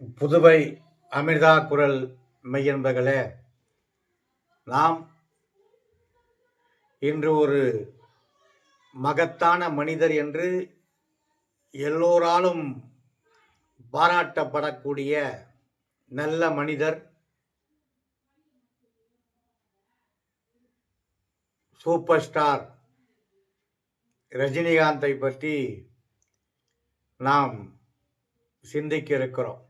புதுவை அமிர்தா குரல் மையன்பர்களே நாம் இன்று ஒரு மகத்தான மனிதர் என்று எல்லோராலும் பாராட்டப்படக்கூடிய நல்ல மனிதர் சூப்பர் ஸ்டார் ரஜினிகாந்தை பற்றி நாம் சிந்திக்க இருக்கிறோம்.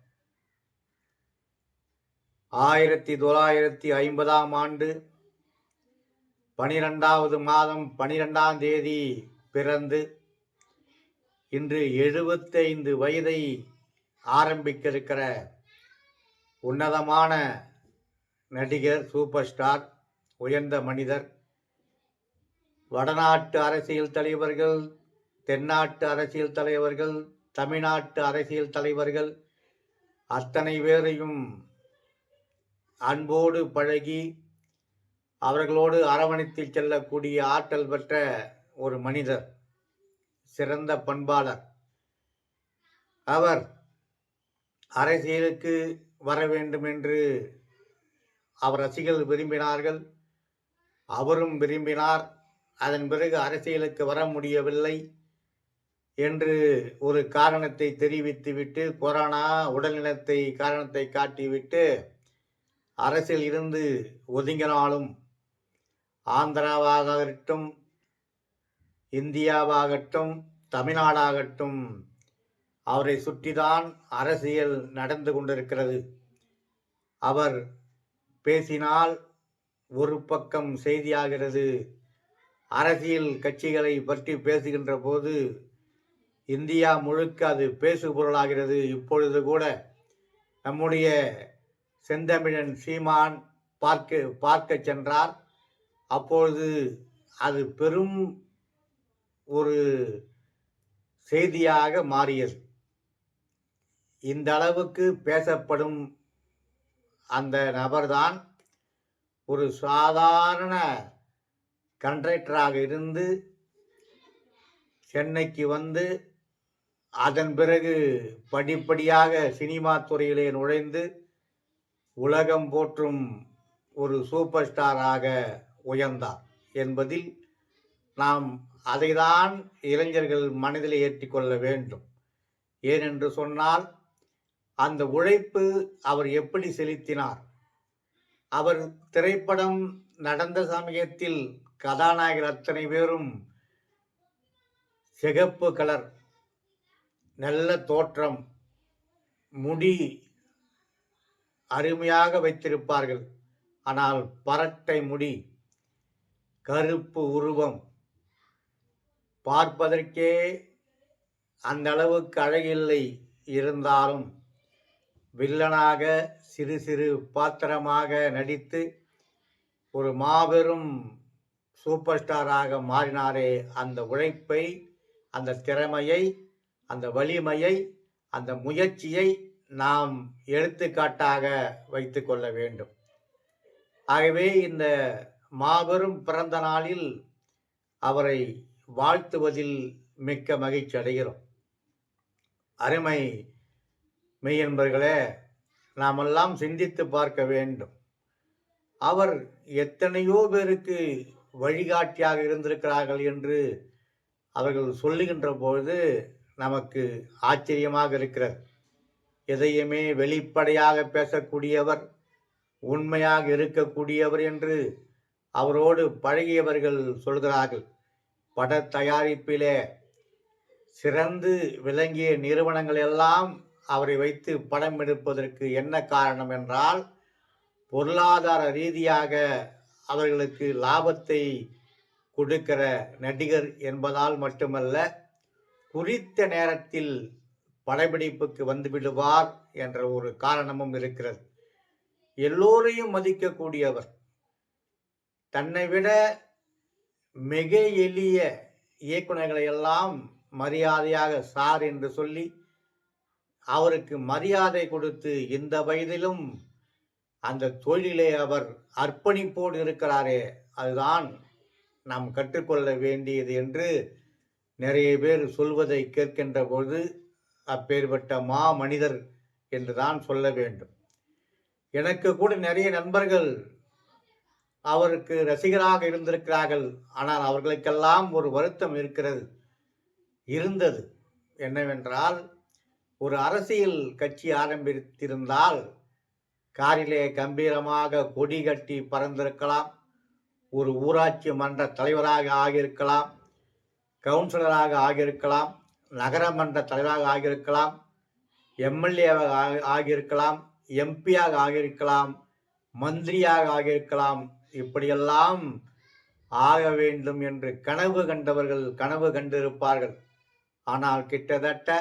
ஆயிரத்தி தொள்ளாயிரத்தி ஐம்பதாம் ஆண்டு பனிரெண்டாவது மாதம் பனிரெண்டாம் தேதி பிறந்து இன்று எழுபத்தைந்து வயதை ஆரம்பிக்க இருக்கிற உன்னதமான நடிகர் சூப்பர் ஸ்டார் உயர்ந்த மனிதர் வடநாட்டு அரசியல் தலைவர்கள் தென்னாட்டு அரசியல் தலைவர்கள் தமிழ்நாட்டு அரசியல் தலைவர்கள் அத்தனை பேரையும் அன்போடு பழகி அவர்களோடு அரவணைத்து செல்லக்கூடிய ஆற்றல் பெற்ற ஒரு மனிதர் சிறந்த பண்பாளர். அவர் அரசியலுக்கு வர வேண்டும் என்று அவர் ரசிகர்கள் விரும்பினார்கள். அவரும் விரும்பினார். அதன் பிறகு அரசியலுக்கு வர முடியவில்லை என்று ஒரு காரணத்தை தெரிவித்துவிட்டு கொரோனா உடல்நலத்தை காரணத்தை காட்டிவிட்டு அரசில் இருந்து ஒதுங்கினாலும் ஆந்திராவாகட்டும் இந்தியாவாகட்டும் தமிழ்நாடாகட்டும் அவரை சுற்றிதான் அரசியல் நடந்து கொண்டிருக்கிறது. அவர் பேசினால் ஒரு பக்கம் செய்தியாகிறது. அரசியல் கட்சிகளை பற்றி பேசுகின்ற போது இந்தியா முழுக்க அது பேசுபொருளாகிறது. இப்பொழுது கூட நம்முடைய செந்தமிழன் சீமான் பார்க்க பார்க்க சென்றார். அப்பொழுது அது பெரும் ஒரு செய்தியாக மாறியது. இந்த அளவுக்கு பேசப்படும் அந்த நபர்தான் ஒரு சாதாரண கண்ட்ராக்டராக இருந்து சென்னைக்கு வந்து அதன் பிறகு படிப்படியாக சினிமா துறையிலே நுழைந்து உலகம் போற்றும் ஒரு சூப்பர் ஸ்டாராக உயர்ந்தார் என்பதில் நாம் அதைதான் இளைஞர்கள் மனதில் ஏற்றிக்கொள்ள வேண்டும். ஏனென்று சொன்னால் அந்த உழைப்பு அவர் எப்படி செலுத்தினார்? அவர் திரைப்படம் நடந்த சமயத்தில் கதாநாயகர் அத்தனை பேரும் சிகப்பு கலர் நல்ல தோற்றம் முடி அருமையாக வைத்திருப்பார்கள். ஆனால் பரட்டை முடி கருப்பு உருவம் பார்ப்பதற்கே அந்த அளவுக்கு அழகில்லை. இருந்தாலும் வில்லனாக சிறு சிறு பாத்திரமாக நடித்து ஒரு மாபெரும் சூப்பர் ஸ்டாராக மாறினாரே. அந்த உழைப்பை அந்த திறமையை அந்த வலிமையை அந்த முயற்சியை நாம் எடுத்துக்காட்டாக வைத்து கொள்ள வேண்டும். ஆகவே இந்த மாபெரும் பிறந்த நாளில் அவரை வாழ்த்துவதில் மிக்க மகிழ்ச்சி அடைகிறோம். அருமை மெய்யன்பர்களே நாமெல்லாம் சிந்தித்து பார்க்க வேண்டும். அவர் எத்தனையோ பேருக்கு வழிகாட்டியாக இருந்திருக்கிறார்கள் என்று அவர்கள் சொல்லுகின்ற பொழுது நமக்கு ஆச்சரியமாக இருக்கிறது. எதையுமே வெளிப்படையாக பேசக்கூடியவர் உண்மையாக இருக்கக்கூடியவர் என்று அவரோடு பழகியவர்கள் சொல்கிறார்கள். பட தயாரிப்பிலே சிறந்து விளங்கிய நிறுவனங்கள் எல்லாம் அவரை வைத்து படம் எடுப்பதற்கு என்ன காரணம் என்றால் பொருளாதார ரீதியாக அவர்களுக்கு லாபத்தை கொடுக்கிற நடிகர் என்பதால் மட்டுமல்ல குறித்த நேரத்தில் படப்பிடிப்புக்கு வந்து விடுவார் என்ற ஒரு காரணமும் இருக்கிறது. எல்லோரையும் மதிக்கக்கூடியவர். தன்னை விட மிக எளிய இயக்குநர்களை எல்லாம் மரியாதையாக சார் என்று சொல்லி அவருக்கு மரியாதை கொடுத்து இந்த வயதிலும் அந்த தொழிலே அவர் அர்ப்பணிப்போடு இருக்கிறாரே அதுதான் நாம் கற்றுக்கொள்ள வேண்டியது என்று நிறைய பேர் சொல்வதை கேட்கின்ற பொழுது அப்பேற்பட்ட மா மனிதர் என்று தான் சொல்ல வேண்டும். எனக்கு கூட நிறைய நண்பர்கள் அவருக்கு ரசிகராக இருந்திருக்கிறார்கள். ஆனால் அவர்களுக்கெல்லாம் ஒரு வருத்தம் இருக்கிறது இருந்தது. என்னவென்றால் ஒரு அரசியல் கட்சி ஆரம்பித்திருந்தால் காரிலே கம்பீரமாக கொடி கட்டி பறந்திருக்கலாம். ஒரு ஊராட்சி மன்ற தலைவராக ஆகியிருக்கலாம். கவுன்சிலராக ஆகியிருக்கலாம். நகரமன்ற தலைவராக ஆகியிருக்கலாம் எம்எல்ஏவாக ஆகியிருக்கலாம் எம்பியாக ஆகியிருக்கலாம் மந்திரியாக ஆகியிருக்கலாம். இப்படியெல்லாம் ஆக வேண்டும் என்று கனவு கண்டவர்கள் கனவு கண்டிருப்பார்கள். ஆனால் கிட்டத்தட்ட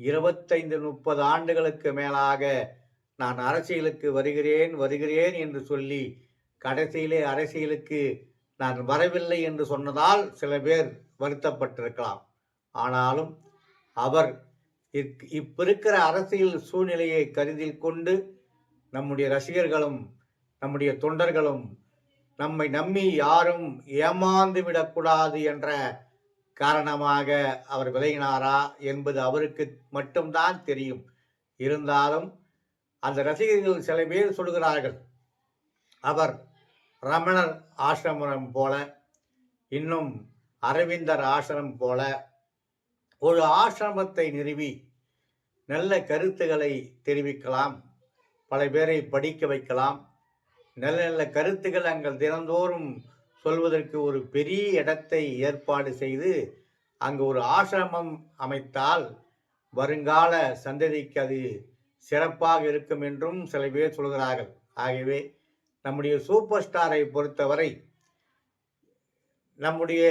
இருபத்தைந்து முப்பது ஆண்டுகளுக்கு மேலாக நான் அரசியலுக்கு வருகிறேன் வருகிறேன் என்று சொல்லி கடைசியிலே அரசியலுக்கு நான் வரவில்லை என்று சொன்னதால் சில பேர் வருத்தப்பட்டிருக்கலாம். ஆனாலும் அவர் இப்போ இருக்கிற அரசியல் சூழ்நிலையை கருதில் கொண்டு நம்முடைய ரசிகர்களும் நம்முடைய தொண்டர்களும் நம்மை நம்பி யாரும் ஏமாந்து விடக்கூடாது என்ற காரணமாக அவர் விலகினாரா என்பது அவருக்கு மட்டும்தான் தெரியும். இருந்தாலும் அந்த ரசிகர்கள் சில பேர் சொல்கிறார்கள் அவர் ரமணர் ஆசிரமம் போல இன்னும் அரவிந்தர் ஆசிரமம் போல ஒரு ஆசிரமத்தை நிறுவி நல்ல கருத்துக்களை தெரிவிக்கலாம் பல பேரை படிக்க வைக்கலாம். நல்ல நல்ல கருத்துக்கள் அங்கள் தினந்தோறும் சொல்வதற்கு ஒரு பெரிய இடத்தை ஏற்பாடு செய்து அங்கு ஒரு ஆசிரமம் அமைத்தால் வருங்கால சந்ததிக்கு அது சிறப்பாக இருக்கும் என்றும் சில பேர் சொல்கிறார்கள். ஆகவே நம்முடைய சூப்பர் ஸ்டாரை பொறுத்தவரை நம்முடைய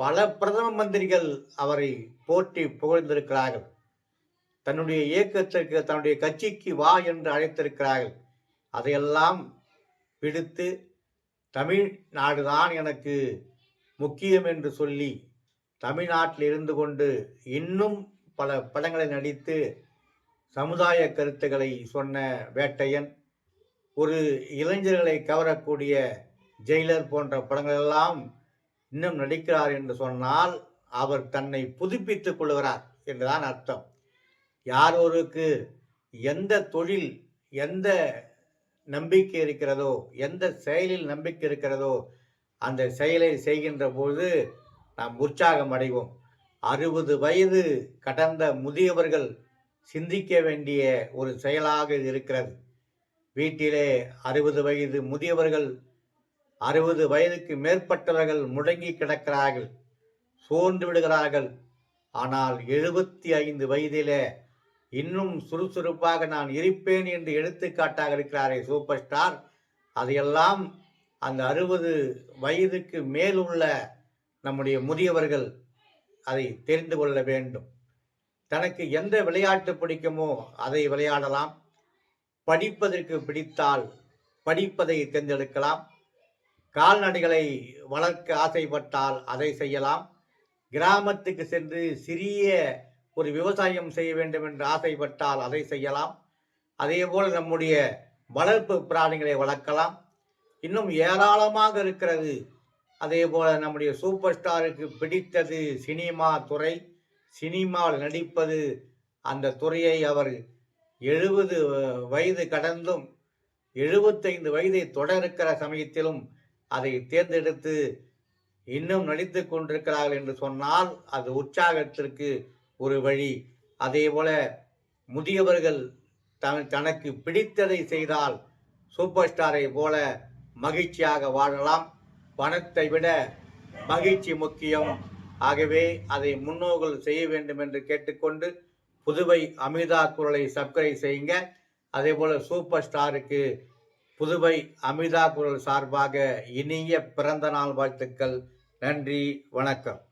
பல பிரதம மந்திரிகள் அவரை போற்றி புகழ்ந்திருக்கிறார்கள். தன்னுடைய இயக்கத்திற்கு தன்னுடைய கட்சிக்கு வா என்று அழைத்திருக்கிறார்கள். அதையெல்லாம் பிடித்து தமிழ்நாடுதான் எனக்கு முக்கியம் என்று சொல்லி தமிழ்நாட்டில் இருந்து கொண்டு இன்னும் பல படங்களை நடித்து சமுதாய கருத்துக்களை சொன்ன வேட்டையன் ஒரு இளைஞர்களை கவரக்கூடிய ஜெயிலர் போன்ற படங்களெல்லாம் இன்னும் நடிக்கிறார் என்று சொன்னால் அவர் தன்னை புதுப்பித்துக் கொள்கிறார் என்றுதான் அர்த்தம். யார் ஒருக்கு எந்த தொழில் எந்த நம்பிக்கை இருக்கிறதோ எந்த செயலில் நம்பிக்கை இருக்கிறதோ அந்த செயலை செய்கின்ற போது நாம் உற்சாகம் அடைவோம். அறுபது வயது கடந்த முதியவர்கள் சிந்திக்க வேண்டிய ஒரு செயலாக இது இருக்கிறது. வீட்டிலே அறுபது வயது முதியவர்கள் அறுபது வயதுக்கு மேற்பட்டவர்கள் முடங்கி கிடக்கிறார்கள் சோர்ந்து விடுகிறார்கள். ஆனால் எழுபத்தி ஐந்து வயதிலே இன்னும் சுறுசுறுப்பாக நான் இருப்பேன் என்று எடுத்துக்காட்டாக இருக்கிறாரே சூப்பர் ஸ்டார் அதையெல்லாம் அந்த அறுபது வயதுக்கு மேல் உள்ள நம்முடைய முதியவர்கள் அதை தெரிந்து கொள்ள வேண்டும். தனக்கு எந்த விளையாட்டு பிடிக்குமோ அதை விளையாடலாம். படிப்பதற்கு பிடித்தால் படிப்பதை தேர்ந்தெடுக்கலாம். கால்நடைகளை வளர்க்க ஆசைப்பட்டால் அதை செய்யலாம். கிராமத்துக்கு சென்று சிறிய ஒரு விவசாயம் செய்ய வேண்டும் என்று ஆசைப்பட்டால் அதை செய்யலாம். அதே போல் நம்முடைய வளர்ப்பு பிராணிகளை வளர்க்கலாம். இன்னும் ஏராளமாக இருக்கிறது. அதே போல் நம்முடைய சூப்பர் ஸ்டாருக்கு பிடித்தது சினிமா துறை. சினிமாவில் நடிப்பது அந்த துறையை அவர் எழுபது வயது கடந்தும் எழுபத்தைந்து வயதை தொட இருக்கிற சமயத்திலும் அதை தேர்ந்தெடுத்து இன்னும் நடித்து கொண்டிருக்கிறார்கள் என்று சொன்னால் அது உற்சாகத்திற்கு ஒரு வழி. அதே போல முதியவர்கள் தனக்கு பிடித்ததை செய்தால் சூப்பர் ஸ்டாரை போல மகிழ்ச்சியாக வாழலாம். பணத்தை விட மகிழ்ச்சி முக்கியம். ஆகவே அதை முன்னோர்கள் செய்ய வேண்டும் என்று கேட்டுக்கொண்டு புதுவை அமிர்தா குரலை சப்ஸ்கிரைப் செய்யுங்க. அதே போல சூப்பர் ஸ்டாருக்கு புதுவை அமிதா குரல் சார்பாக இனிய பிறந்த நாள் வாழ்த்துக்கள். நன்றி வணக்கம்.